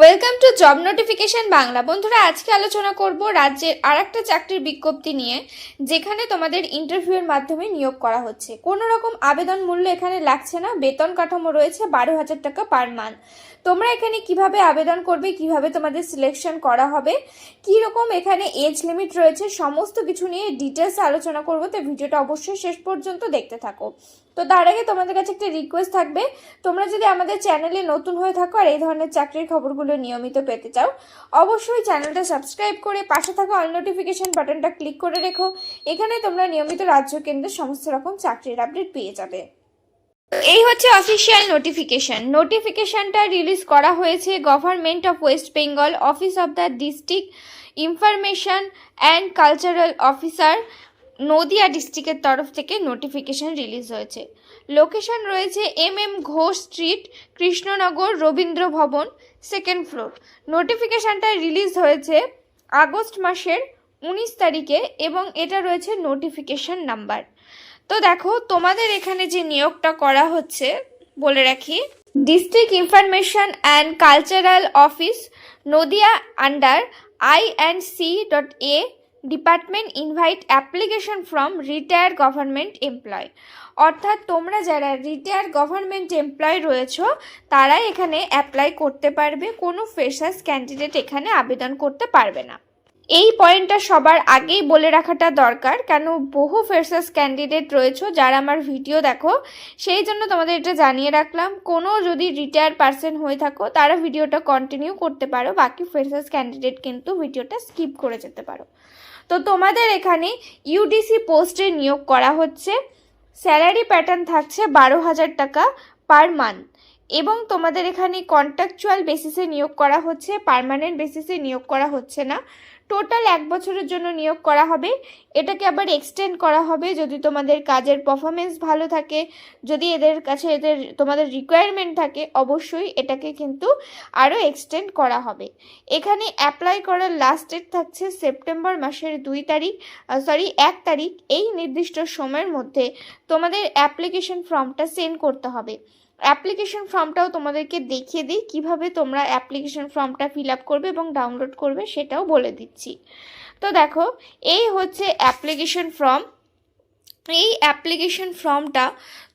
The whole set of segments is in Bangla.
Welcome to job notification Bangla বন্ধুরা, আজকে আলোচনা করব রাজ্যের আর একটা চাকরির বিজ্ঞপ্তি নিয়ে, যেখানে তোমাদের ইন্টারভিউয়ের মাধ্যমে নিয়োগ করা হচ্ছে। কোনো রকম আবেদন মূল্য এখানে লাগছে না, বেতন কাঠামো রয়েছে বারো হাজার টাকা পার মান্থ। তোমরা এখানে কীভাবে আবেদন করবে, কীভাবে তোমাদের সিলেকশন করা হবে কী রকম এখানে এজ লিমিট রয়েছে, সমস্ত কিছু নিয়ে ডিটেলস আলোচনা করব। তো ভিডিওটা অবশ্যই শেষ পর্যন্ত দেখতে থাকো। তো তার আগে তোমাদের কাছে একটা রিকোয়েস্ট থাকবে। তোমরা যদি আমাদের চ্যানেলে নতুন হয়ে থাকো আর এই ধরনের চাকরির খবরগুলো নিয়মিত পেতে চাও, অবশ্যই চ্যানেলটা সাবস্ক্রাইব করে পাশে থাকা অল নোটিফিকেশন বাটনটা ক্লিক করে রেখো। এখানে তোমরা নিয়মিত রাজ্য কেন্দ্রের সমস্ত রকম চাকরির আপডেট পেয়ে যাবে। এই হচ্ছে অফিসিয়াল নোটিফিকেশন নোটিফিকেশনটা রিলিজ করা হয়েছে government of West Bengal office of the district information and cultural officer Nadia ডিস্ট্রিক্টের তরফ থেকে নোটিফিকেশন রিলিজ হয়েছে। লোকেশন রয়েছে M M Ghosh street Krishnanagar, Rabindra Bhavan second floor নোটিফিকেশনটা রিলিজ হয়েছে আগস্ট মাসের উনিশ তারিখে এবং এটা রয়েছে নোটিফিকেশন নাম্বার তো দেখো, তোমাদের এখানে যে নিয়োগটা করা হচ্ছে, বলে রাখি। District information and cultural office Nadia under I and C dot A department invite application from retired government employ. অর্থাৎ তোমরা যারা রিটায়ার্ড গভর্নমেন্ট এমপ্লয় রয়েছো, তারাই এখানে অ্যাপ্লাই করতে পারবে, কোনো ফ্রেশার্স ক্যান্ডিডেট এখানে আবেদন করতে পারবে না। এই পয়েন্টটা সবার আগেই বলে রাখাটা দরকার, কেন বহু ফ্রেশার্স ক্যান্ডিডেট রয়েছে, যারা আমার ভিডিও দেখো, সেই জন্য তোমাদের এটা জানিয়ে রাখলাম। কোনো যদি রিটায়ার পার্সন হয়ে থাকো, তারা ভিডিওটা কন্টিনিউ করতে পারো, বাকি ফ্রেশার্স ক্যান্ডিডেট কিন্তু ভিডিওটা স্কিপ করে যেতে পারো। তো তোমাদের এখানে ইউডিসি পোস্টে নিয়োগ করা হচ্ছে। স্যালারি প্যাটার্ন থাকছে বারো হাজার টাকা পার মান্থ এবং তোমাদের এখানে কন্ট্রাকচুয়াল বেসিসে নিয়োগ করা হচ্ছে পার্মানেন্ট বেসিসে নিয়োগ করা হচ্ছে না। টোটাল এক বছরের জন্য নিয়োগ করা হবে। এটাকে আবার এক্সটেন্ড করা হবে যদি তোমাদের কাজের পারফরমেন্স ভালো থাকে। যদি এদের কাছে এদের, তোমাদের রিকোয়ারমেন্ট থাকে, অবশ্যই এটাকে কিন্তু আরও এক্সটেন্ড করা হবে। এখানে অ্যাপ্লাই করার লাস্ট ডেট থাকছে সেপ্টেম্বর মাসের দুই তারিখ সরি এক তারিখ। এই নির্দিষ্ট সময়ের মধ্যে তোমাদের অ্যাপ্লিকেশন ফর্মটা সেন্ড করতে হবে। অ্যাপ্লিকেশন ফর্মটাও তোমাদেরকে দেখিয়ে দিই, কীভাবে তোমরা অ্যাপ্লিকেশন ফর্মটা ফিল আপ করবে এবং ডাউনলোড করবে সেটাও বলে দিচ্ছি। তো দেখো, এই হচ্ছে অ্যাপ্লিকেশন ফর্ম। এই অ্যাপ্লিকেশন ফর্মটা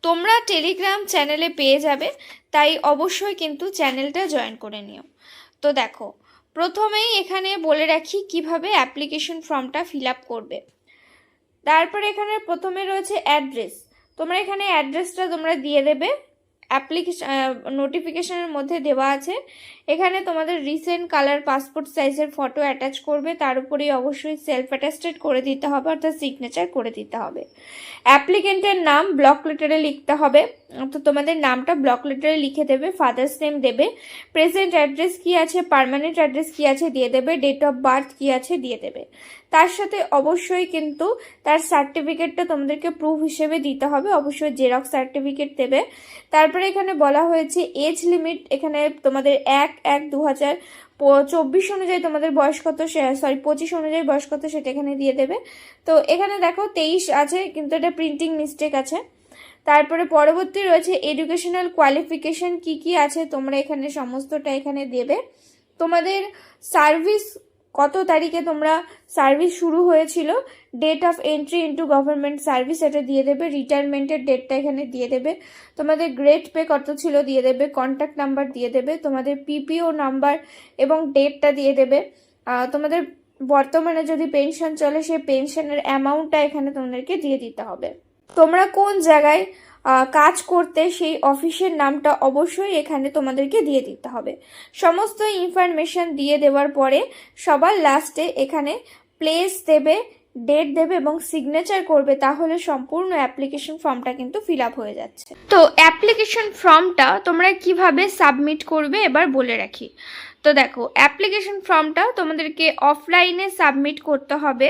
তোমরা টেলিগ্রাম চ্যানেলে পেয়ে যাবে, তাই অবশ্যই কিন্তু চ্যানেলটা জয়েন করে নিও। তো দেখো, প্রথমেই এখানে বলে রাখি কীভাবে অ্যাপ্লিকেশন ফর্মটা ফিল আপ করবে। তারপরে এখানে প্রথমে রয়েছে অ্যাড্রেস। তোমরা এখানে অ্যাড্রেসটা তোমরা দিয়ে দেবে। অ্যাপ্লিকেশন নোটিফিকেশনের মধ্যে দেওয়া আছে। এখানে তোমাদের রিসেন্ট কালার পাসপোর্ট সাইজের ফটো অ্যাটাচ করবে। তার উপরেই অবশ্যই সেলফ অ্যাটাস্টেড করে দিতে হবে, অর্থাৎ সিগনেচার করে দিতে হবে। অ্যাপ্লিকেন্টের নাম ব্লক লেটারে লিখতে হবে। তো তোমাদের নামটা ব্লক লেটারে লিখে দেবে ফাদার্স নেম দেবে। প্রেজেন্ট অ্যাড্রেস কী আছে পার্মানেন্ট অ্যাড্রেস কী আছে দিয়ে দেবে ডেট অফ বার্থ কী আছে দিয়ে দেবে। তার সাথে অবশ্যই কিন্তু তার সার্টিফিকেটটা তোমাদেরকে প্রুফ হিসেবে দিতে হবে। অবশ্যই জেরক্স সার্টিফিকেট দেবে। তারপরে এখানে বলা হয়েছে এজ লিমিট এখানে তোমাদের এক এক দু হাজার চব্বিশ অনুযায়ী তোমাদের বয়স কত সরি পঁচিশ অনুযায়ী বয়স কত সেটা এখানে দিয়ে দেবে। তো এখানে দেখো তেইশ আছে, কিন্তু এটা প্রিন্টিং মিস্টেক আছে। তারপরে পরবর্তী রয়েছে এডুকেশনাল কোয়ালিফিকেশন কি কি আছে, তোমরা এখানে সমস্তটা এখানে দেবে। তোমাদের সার্ভিস কত তারিখে তোমরা সার্ভিস শুরু হয়েছিল? Date of entry into government service এটা দিয়ে দেবে রিটায়ারমেন্টের ডেটটা এখানে দিয়ে দেবে। তোমাদের গ্রেড পে কত ছিল দিয়ে দেবে কন্ট্যাক্ট নাম্বার দিয়ে দেবে, তোমাদের পিপিও নাম্বার এবং ডেটটা দিয়ে দেবে। তোমাদের বর্তমানে যদি পেনশন চলে, সেই পেনশনের অ্যামাউন্টটা এখানে তোমাদেরকে দিয়ে দিতে হবে। তোমরা কোন জায়গায় কাজ করতে সেই অফিসের নামটা অবশ্যই এখানে তোমাদেরকে দিয়ে দিতে হবে। সমস্ত ইনফরমেশন দিয়ে দেওয়ার পরে সবার লাস্টে এখানে প্লেস দেবে ডেট দেবে এবং সিগনেচার করবে, তাহলে সম্পূর্ণ অ্যাপ্লিকেশন ফর্মটা কিন্তু ফিল আপ হয়ে যাচ্ছে। তো অ্যাপ্লিকেশন ফর্মটা তোমরা কীভাবে সাবমিট করবে এবার বলে রাখি। তো দেখো অ্যাপ্লিকেশন ফর্মটা তোমাদেরকে অফলাইনে সাবমিট করতে হবে।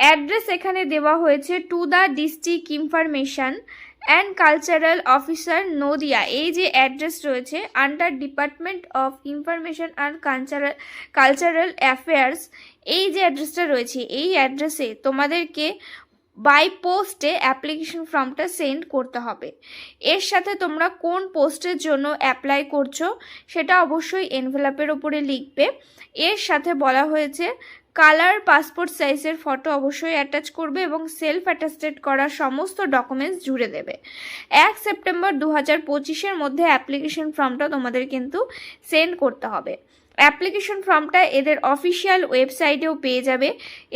অ্যাড্রেস এখানে দেওয়া হয়েছে to the district information and cultural officer Nadia এই যে অ্যাড্রেস রয়েছে under department of information and cultural cultural affairs এই যে অ্যাড্রেসটা রয়েছে, এই অ্যাড্রেসে তোমাদেরকে বাই পোস্টে অ্যাপ্লিকেশন ফর্মটা সেন্ড করতে হবে। এর সাথে তোমরা কোন পোস্টের জন্য অ্যাপ্লাই করছ, সেটা অবশ্যই এনভেলাপের ওপরে লিখবে। এর সাথে বলা হয়েছে কালার, পাসপোর্ট সাইজের ফটো অবশ্যই অ্যাটাচ করবে এবং সেলফ অ্যাটাস্টেড করা সমস্ত ডকুমেন্টস জুড়ে দেবে। এক সেপ্টেম্বর দু হাজার পঁচিশের মধ্যে অ্যাপ্লিকেশন ফর্মটা তোমাদের কিন্তু সেন্ড করতে হবে। অ্যাপ্লিকেশন ফর্মটা এদের অফিসিয়াল ওয়েবসাইটেও পেয়ে যাবে।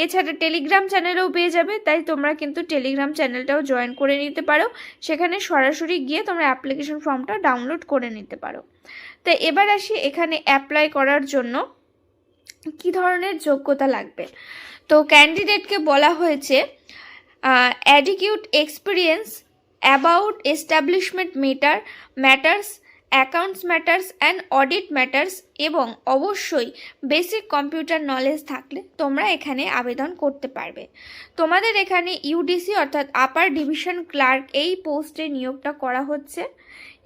এছাড়া টেলিগ্রাম চ্যানেলেও পেয়ে যাবে, তাই তোমরা কিন্তু টেলিগ্রাম চ্যানেলটাও জয়েন করে নিতে পারো। সেখানে সরাসরি গিয়ে তোমরা অ্যাপ্লিকেশন ফর্মটা ডাউনলোড করে নিতে পারো। তো এবার আসি এখানে অ্যাপ্লাই করার জন্য। কি ধরনের যোগ্যতা লাগবে? তো ক্যান্ডিডেটকে বলা হয়েছে adequate experience about establishment matter matters accounts matters and audit matters এবং অবশ্যই বেসিক কম্পিউটার নলেজ থাকলে তোমরা এখানে আবেদন করতে পারবে। তোমাদের এখানে ইউডিসি অর্থাৎ আপার ডিভিশন ক্লার্ক এই পোস্টে নিয়োগটা করা হচ্ছে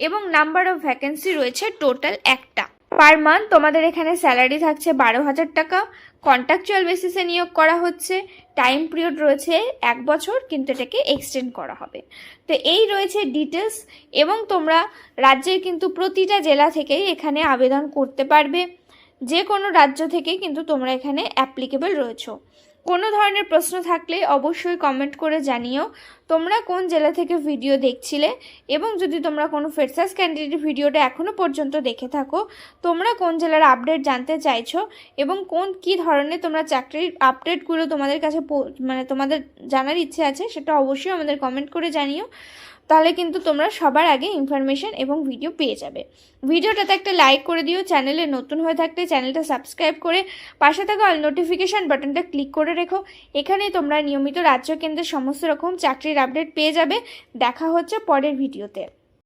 এবং নাম্বার অফ ভ্যাকেন্সি রয়েছে টোটাল একটা। পার মান্থ তোমাদের এখানে স্যালারি থাকছে বারো হাজার টাকা। কন্ট্রাকচুয়াল বেসিসে নিয়োগ করা হচ্ছে। টাইম পিরিয়ড রয়েছে এক বছর, কিন্তু এটাকে এক্সটেন্ড করা হবে। তো এই রয়েছে ডিটেলস এবং তোমরা রাজ্যের কিন্তু প্রতিটা জেলা থেকেই এখানে আবেদন করতে পারবে। যে কোনো রাজ্য থেকে কিন্তু তোমরা এখানে অ্যাপ্লিকেবল রয়েছো। কোনো ধরনের প্রশ্ন থাকলে অবশ্যই কমেন্ট করে জানিও। তোমরা কোন জেলা থেকে ভিডিও দেখছিলে? এবং যদি তোমরা কোনো ফেরসাস ক্যান্ডিডেট ভিডিওটা এখনও পর্যন্ত দেখে থাকো, তোমরা কোন জেলার আপডেট জানতে চাইছো? এবং কোন কি ধরনের তোমরা চাকরির আপডেটগুলো তোমাদের কাছে মানে তোমাদের জানার ইচ্ছে আছে, সেটা অবশ্যই আমাদের কমেন্ট করে জানিও। তাহলে কিন্তু তোমরা সবার আগে ইনফরমেশান এবং ভিডিও পেয়ে যাবে। ভিডিওটাতে একটা লাইক করে দিও চ্যানেলে নতুন হয়ে থাকলে চ্যানেলটা সাবস্ক্রাইব করে পাশে থাকা অল নোটিফিকেশান বাটনটা ক্লিক করে রেখো। এখানে তোমরা নিয়মিত রাজ্য কেন্দ্রের সমস্ত রকম চাকরির আপডেট পেয়ে যাবে। দেখা হচ্ছে পরের ভিডিওতে